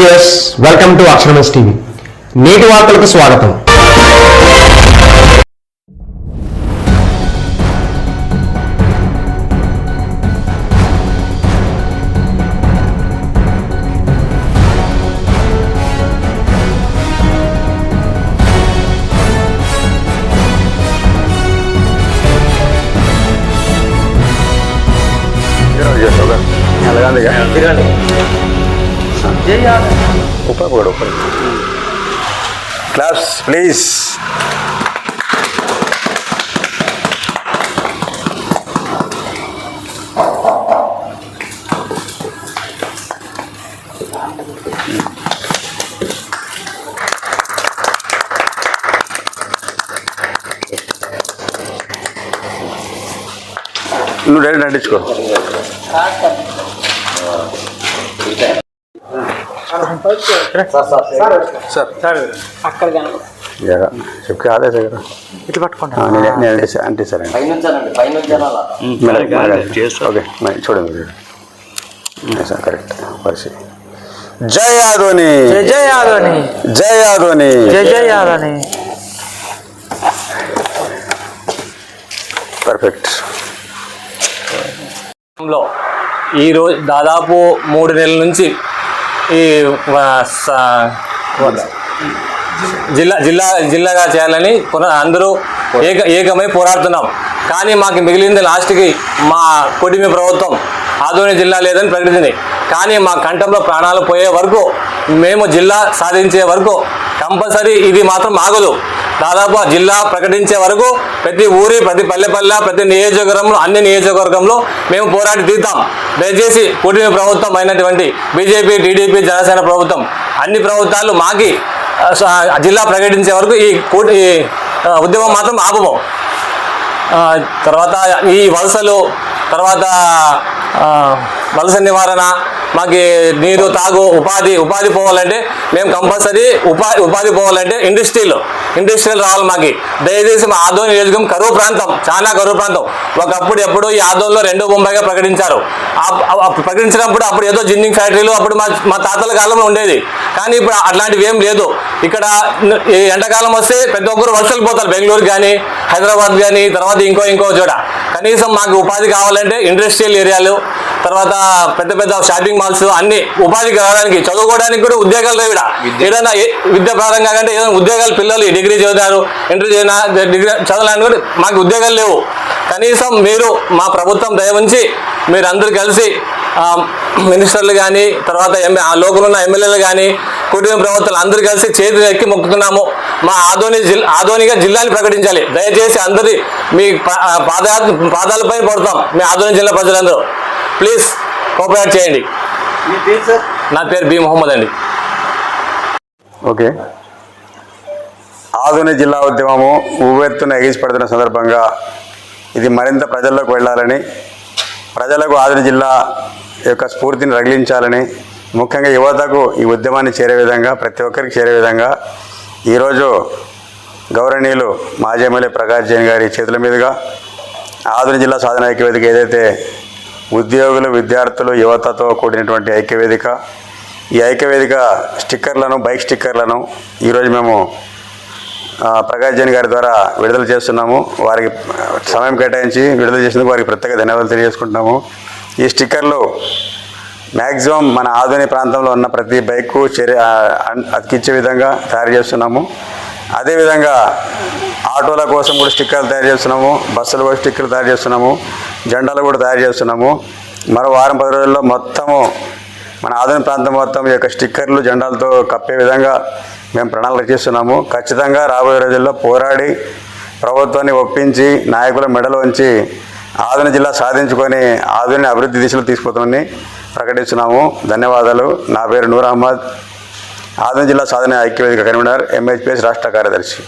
Viewers welcome to అక్షరమస్ TV నేటి వార్తలకు స్వాగతం క్లాస్ ప్లీజ్ నువ్వు డైరెక్ట్ నటించుకో సార్ చెప్పి ఇట్లా పట్టుకోండి. నేను అంటే- సరే ఓకే చూడండి sir, కరెక్ట్ పరిస్థితి. జై ఆదోని. జై జై యాదవని జై ఆదోని. జై జై యాదవని పర్ఫెక్ట్. లో ఈరోజు దాదాపు మూడు నెలల నుంచి ఈ జిల్లా జిల్లా జిల్లాగా చేయాలని అందరూ ఏక ఏకమై పోరాడుతున్నాం. కానీ మాకు మిగిలింది లాస్ట్కి మా కుటుంబ ప్రభుత్వం. ఆదోని జిల్లా లేదని ప్రకటించింది. కానీ మా కంఠంలో ప్రాణాలు పోయే వరకు మేము జిల్లా సాధించే వరకు కంపల్సరీ ఇది మాత్రం ఆగదు. దాదాపు ఆ జిల్లా ప్రకటించే వరకు ప్రతి ఊరి ప్రతి పల్లెపల్లె ప్రతి నియోజకవర్గంలో అన్ని నియోజకవర్గంలో మేము పోరాడి తీద్దాం దయచేసి కూటమి ప్రభుత్వం అయినటువంటి బీజేపీ టీడీపీ జనసేన ప్రభుత్వం అన్ని ప్రభుత్వాలు మాకి జిల్లా ప్రకటించే వరకు ఈ కూట- ఈ ఉద్యమం మాత్రం ఆపము. తర్వాత ఈ వలసలు తర్వాత వలస నివారణ మాకు నీరు తాగు ఉపాధి ఉపాధి పోవాలంటే మేము కంపల్సరీ ఉపాధి ఉపాధి పోవాలంటే ఇండస్ట్రీలు ఇండస్ట్రీలు రావాలి మాకు. దయచేసి మా ఆదోని నియోజకం కరువు ప్రాంతం చాలా కరువు ప్రాంతం. ఒకప్పుడు ఎప్పుడు ఈ ఆదోన్లో రెండో బొంబాయిగా ప్రకటించారు. ప్రకటించినప్పుడు అప్పుడు ఏదో జిన్నింగ్ ఫ్యాక్టరీలు అప్పుడు మా మా తాతల కాలంలో ఉండేది. కానీ ఇప్పుడు అట్లాంటివి ఏం లేదు. ఇక్కడ ఈ ఎండాకాలం వస్తే ప్రతి ఒక్కరు వలసలు పోతారు. బెంగళూరు కానీ హైదరాబాద్ కానీ తర్వాత ఇంకో ఇంకో చోట. కనీసం మాకు ఉపాధి కావాలంటే ఇండస్ట్రియల్ ఏరియాలు తర్వాత పెద్ద పెద్ద షాపింగ్ మాల్స్ అన్ని ఉపాధి కలగడానికి చదువుకోవడానికి కూడా ఉద్యోగాలు లేవు ఏదైనా విద్య పరంగా కంటే ఏదైనా ఉద్యోగాలు పిల్లలు డిగ్రీ చదివారు ఇంటర్ చదివిన డిగ్రీ చదవడానికి కూడా మాకు ఉద్యోగాలు లేవు. కనీసం మీరు మా ప్రభుత్వం దయ ఉంచి మీరు అందరూ కలిసి మినిస్టర్లు కానీ తర్వాత ఆ లోకల్ ఉన్న ఎమ్మెల్యేలు కానీ కుటుంబ ప్రభుత్వాలు అందరూ కలిసి చేతులు ఎక్కి మొక్కుతున్నాము. మా ఆదోని జిల్లా ఆదోనిగా జిల్లాని ప్రకటించాలి. దయచేసి అందరి మీ పా- ఆ, పాదా పాదాలపై పడతాం. మీ ఆదోని జిల్లా ప్రజలందరూ. ప్లీజ్ కోఆపరేట్ చేయండి నా పేరు బి మొహమ్మద్ అండి. ఓకే. ఆధునిక జిల్లా ఉద్యమము ఉవ్వెత్తున ఎగిసిపడుతున్న సందర్భంగా ఇది మరింత ప్రజల్లోకి వెళ్ళాలని ప్రజలకు ఆధునిక జిల్లా యొక్క స్ఫూర్తిని రగిలించాలని ముఖ్యంగా యువతకు ఈ ఉద్యమాన్ని చేరే విధంగా ప్రతి ఒక్కరికి చేరే విధంగా ఈరోజు గౌరవనీయులు మాజీ ఎమ్మెల్యే ప్రకాష్ జైన్ గారి చేతుల మీదుగా ఆధునిక జిల్లా సాధన ఐక్యవేదిక ఏదైతే ఉద్యోగులు విద్యార్థులు యువతతో కూడినటువంటి ఐక్యవేదిక. ఈ ఐక్యవేదిక స్టిక్కర్లను బైక్ స్టిక్కర్లను ఈరోజు మేము ప్రకాష్ జైన్ గారి ద్వారా విడుదల చేస్తున్నాము. వారికి సమయం కేటాయించి విడుదల చేసినందుకు వారికి ప్రత్యేక ధన్యవాదాలు తెలియజేసుకుంటున్నాము. ఈ స్టిక్కర్లు మ్యాక్సిమం మన ఆధునిక ప్రాంతంలో ఉన్న ప్రతి బైక్కు చర్య అతికించే విధంగా తయారు చేస్తున్నాము. అదేవిధంగా ఆటోల కోసం కూడా స్టిక్కర్లు తయారు చేస్తున్నాము. బస్సులు కూడా స్టిక్కర్లు తయారు చేస్తున్నాము. జెండాలు కూడా తయారు చేస్తున్నాము. మరో వారం పది రోజుల్లో మొత్తము మన ఆధునిక ప్రాంతం మొత్తం ఈ యొక్క స్టిక్కర్లు జెండాలతో కప్పే విధంగా మేము ప్రణాళిక చేస్తున్నాము. ఖచ్చితంగా రాబోయే రోజుల్లో పోరాడి ప్రభుత్వాన్ని ఒప్పించి నాయకుల మెడలు ఉంచి ఆధునిక జిల్లా సాధించుకొని ఆధునిక అభివృద్ధి దిశలో తీసుకుపోతామని ప్రకటిస్తున్నాము. ధన్యవాదాలు. నా పేరు నూర్ అహ్మద్. ఆధునిక జిల్లా సాధన ఐక్యవేదిక కన్వీనర్ ఎంహెచ్పిఎస్ రాష్ట్ర కార్యదర్శి.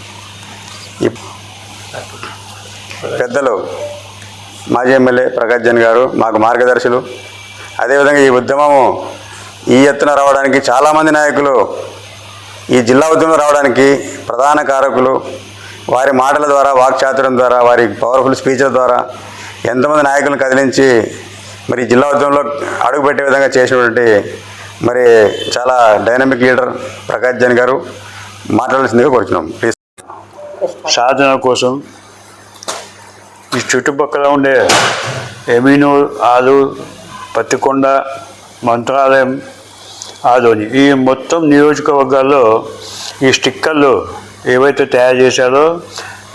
పెద్దలు మాజీ ఎమ్మెల్యే ప్రకాష్ జన్ గారు మాకు మార్గదర్శులు. అదేవిధంగా ఈ ఉద్యమము ఈ ఎత్తున రావడానికి చాలామంది నాయకులు ఈ జిల్లా ఉద్యమం రావడానికి ప్రధాన కారకులు. వారి మాటల ద్వారా వాక్చాతుర్యం ద్వారా వారి పవర్ఫుల్ స్పీచ్ల ద్వారా ఎంతమంది నాయకులను కదిలించి మరి జిల్లా ఉద్యమంలో అడుగుపెట్టే విధంగా చేసినటువంటి మరి చాలా డైనమిక్ లీడర్ ప్రకాష్ జన్ గారు మాట్లాడాల్సిందిగా కోరుచున్నాం. ప్లీజ్ సాధన కోసం ఈ చుట్టుపక్కల ఉండే ఎమీనూర్ ఆలు పత్తికొండ మంత్రాలయం ఆదోని. ఈ మొత్తం నియోజకవర్గాల్లో ఈ స్టిక్కర్లు ఏవైతే తయారు చేశారో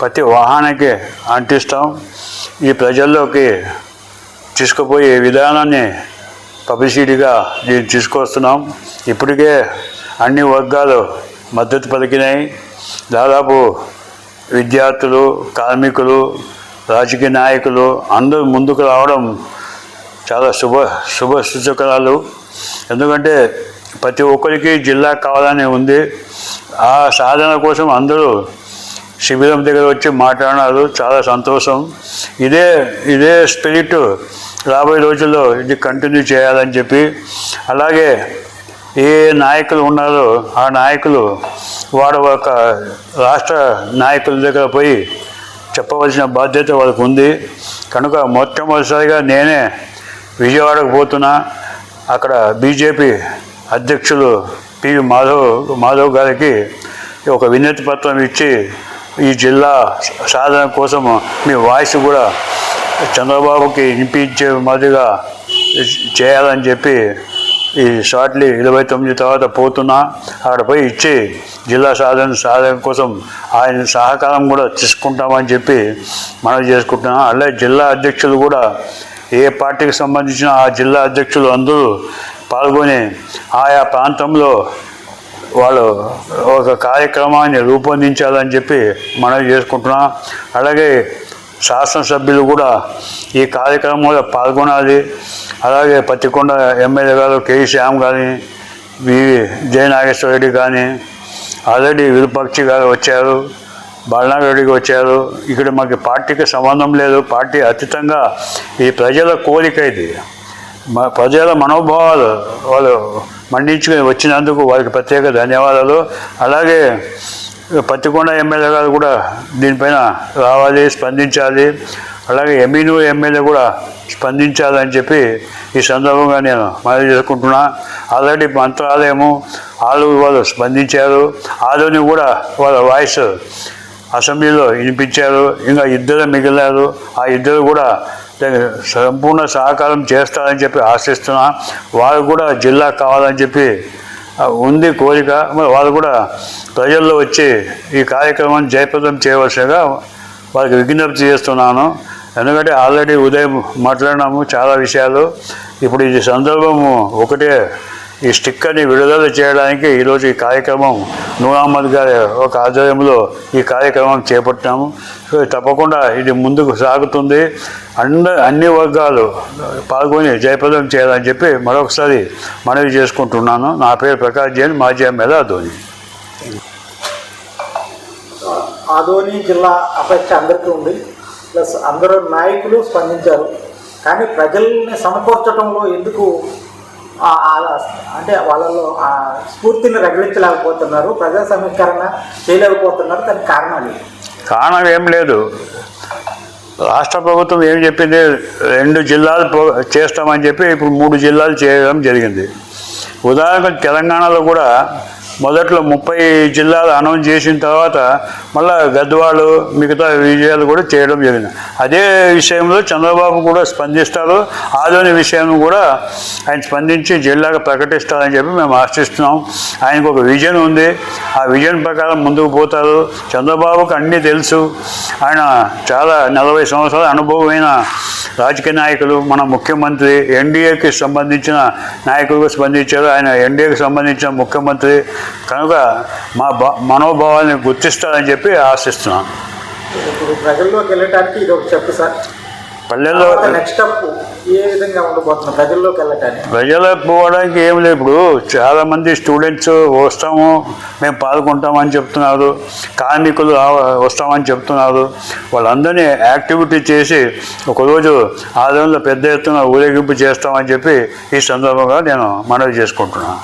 ప్రతి వాహనానికి అంటిస్తాం. ఈ ప్రజల్లోకి తీసుకుపోయే విధానాన్ని పబ్లిసిటీగా దీన్ని తీసుకొస్తున్నాం. ఇప్పటికే అన్ని వర్గాలు మద్దతు పలికినాయి. దాదాపు విద్యార్థులు కార్మికులు రాజకీయ నాయకులు అందరూ ముందుకు రావడం చాలా శుభ శుభ సూచకరాలు ఎందుకంటే ప్రతి ఒక్కరికి జిల్లా కావాలని ఉంది. ఆ సాధన కోసం అందరూ శిబిరం దగ్గర వచ్చి మాట్లాడినారు. చాలా సంతోషం. ఇదే ఇదే స్పిరిట్ రాబోయే రోజుల్లో ఇది కంటిన్యూ చేయాలని చెప్పి. అలాగే ఏ నాయకులు ఉన్నారో ఆ నాయకులు వాడు ఒక రాష్ట్ర నాయకుల దగ్గర పోయి చెప్పవలసిన బాధ్యత వాళ్ళకు ఉంది కనుక మొట్టమొదటిసారిగా నేనే విజయవాడకు పోతున్నా. అక్కడ బీజేపీ అధ్యక్షులు పివి మాధవ్ మాధవ్ గారికి ఒక వినతి పత్రం ఇచ్చి ఈ జిల్లా సాధన కోసం మీ వాయిస్ కూడా చంద్రబాబుకి వినిపించే మాదిరిగా చేయాలని చెప్పి ఈ షార్ట్లీ ఇరవై తొమ్మిది తర్వాత పోతున్నా. అక్కడ పోయి ఇచ్చి జిల్లా సాధన సాధన కోసం ఆయన సహకారం కూడా తీసుకుంటామని చెప్పి మనం చేసుకుంటున్నాం. అలాగే జిల్లా అధ్యక్షులు కూడా ఏ పార్టీకి సంబంధించిన ఆ జిల్లా అధ్యక్షులు అందరూ పాల్గొని ఆయా ప్రాంతంలో వాళ్ళు ఒక కార్యక్రమాన్ని రూపొందించాలని చెప్పి మనం చేసుకుంటున్నాం. అలాగే శాసనసభ్యులు కూడా ఈ కార్యక్రమంలో పాల్గొనాలి. అలాగే పత్తికొండ ఎమ్మెల్యే గారు కె శ్యామ్ కానీ వి జయనాగేశ్వర రెడ్డి కానీ ఆల్రెడీ విరూపాక్షి గారు వచ్చారు బాలనాగరెడ్డికి వచ్చారు. ఇక్కడ మాకు పార్టీకి సంబంధం లేదు. పార్టీ అతీతంగా ఈ ప్రజల కోరిక ఇది. మా ప్రజల మనోభావాలు వాళ్ళు మండించుకొని వచ్చినందుకు వారికి ప్రత్యేక ధన్యవాదాలు. అలాగే పత్తికొండ ఎమ్మెల్యే గారు కూడా దీనిపైన రావాలి స్పందించాలి. అలాగే ఎమీను ఎమ్మెల్యే కూడా స్పందించాలని చెప్పి ఈ సందర్భంగా నేను మనవి చేసుకుంటున్నా. ఆల్రెడీ మంత్రాలయము వాళ్ళు వాళ్ళు స్పందించారు. ఆలోని కూడా వాళ్ళ వాయిస్ అసెంబ్లీలో వినిపించారు. ఇంకా ఇద్దరు మిగిలారు. ఆ ఇద్దరు కూడా దానికి సంపూర్ణ సహకారం చేస్తారని చెప్పి ఆశిస్తున్నా. వారు కూడా జిల్లా కావాలని చెప్పి ఉంది కోరిక. మరి వాళ్ళు కూడా ప్రజల్లో వచ్చి ఈ కార్యక్రమాన్ని జయప్రదం చేయవలసిగా వాళ్ళకి విజ్ఞప్తి చేస్తున్నాను. ఎందుకంటే ఆల్రెడీ ఉదయం మాట్లాడినాము చాలా విషయాలు. ఇప్పుడు ఈ సందర్భము ఒకటే ఈ స్టిక్కర్ని విడుదల చేయడానికి ఈరోజు ఈ కార్యక్రమం నూర్ గారి ఒక ఆధ్వర్యంలో ఈ కార్యక్రమం చేపట్టాము. తప్పకుండా ఇది ముందుకు సాగుతుంది. అంద అన్ని వర్గాలు పాల్గొని జయప్రదం చేయాలని చెప్పి మరొకసారి మనవి చేసుకుంటున్నాను. నా పేరు ప్రకాష్ జైన్ మాజీ ఎమ్మెల్యే ధోని ఆదోని జిల్లా అపేక్ష అందరికీ ఉంది. ప్లస్ అందరూ నాయకులు స్పందించారు. కానీ ప్రజల్ని సమకూర్చడంలో ఎందుకు అంటే వాళ్ళలో ఆ స్ఫూర్తిని రగిలించలేకపోతున్నారు ప్రజా సమీకరణ చేయలేకపోతున్నారు దానికి కారణాలు కారణం ఏం లేదు. రాష్ట్ర ప్రభుత్వం ఏం చెప్పింది? రెండు జిల్లాలు చేస్తామని చెప్పి ఇప్పుడు మూడు జిల్లాలు చేయడం జరిగింది. ఉదాహరణకు తెలంగాణలో కూడా మొదట్లో ముప్పై జిల్లాలు అనౌన్స్ చేసిన తర్వాత మళ్ళా గద్వాలు మిగతా విజయాలు కూడా చేయడం జరిగింది. అదే విషయంలో చంద్రబాబు కూడా స్పందిస్తారు. ఆదోని విషయం కూడా ఆయన స్పందించి జిల్లాగా ప్రకటిస్తారని చెప్పి మేము ఆశిస్తున్నాం. ఆయనకు ఒక విజన్ ఉంది. ఆ విజన్ ప్రకారం ముందుకు పోతారు. చంద్రబాబుకు అన్నీ తెలుసు. ఆయన చాలా నలభై సంవత్సరాల అనుభవమైన రాజకీయ నాయకులు. మన ముఖ్యమంత్రి ఎన్డీఏకి సంబంధించిన నాయకులకు స్పందించారు. ఆయన ఎన్డీఏకి సంబంధించిన ముఖ్యమంత్రి. కనుక మా బా మనోభావాల్ని గుర్తిస్తారని చెప్పి ఆశిస్తున్నాను. ఇప్పుడు ప్రజల్లోకి వెళ్ళటానికి ఇది ఒక చెప్పు సార్. పల్లెల్లో నెక్స్ట్ స్టెప్ ఏ విధంగా ఉండబోతుంది ప్రజల్లోకి వెళ్ళటానికి? ప్రజలకు పోవడానికి ఏం లేదు. ఇప్పుడు చాలామంది స్టూడెంట్స్ వస్తాము మేము పాల్గొంటామని చెప్తున్నారు. కార్మికులు వస్తామని చెప్తున్నారు. వాళ్ళందరినీ యాక్టివిటీ చేసి ఒకరోజు ఆదరణలో పెద్ద ఎత్తున ఊరేగింపు చేస్తామని చెప్పి ఈ సందర్భంగా నేను మనవి చేసుకుంటున్నాను.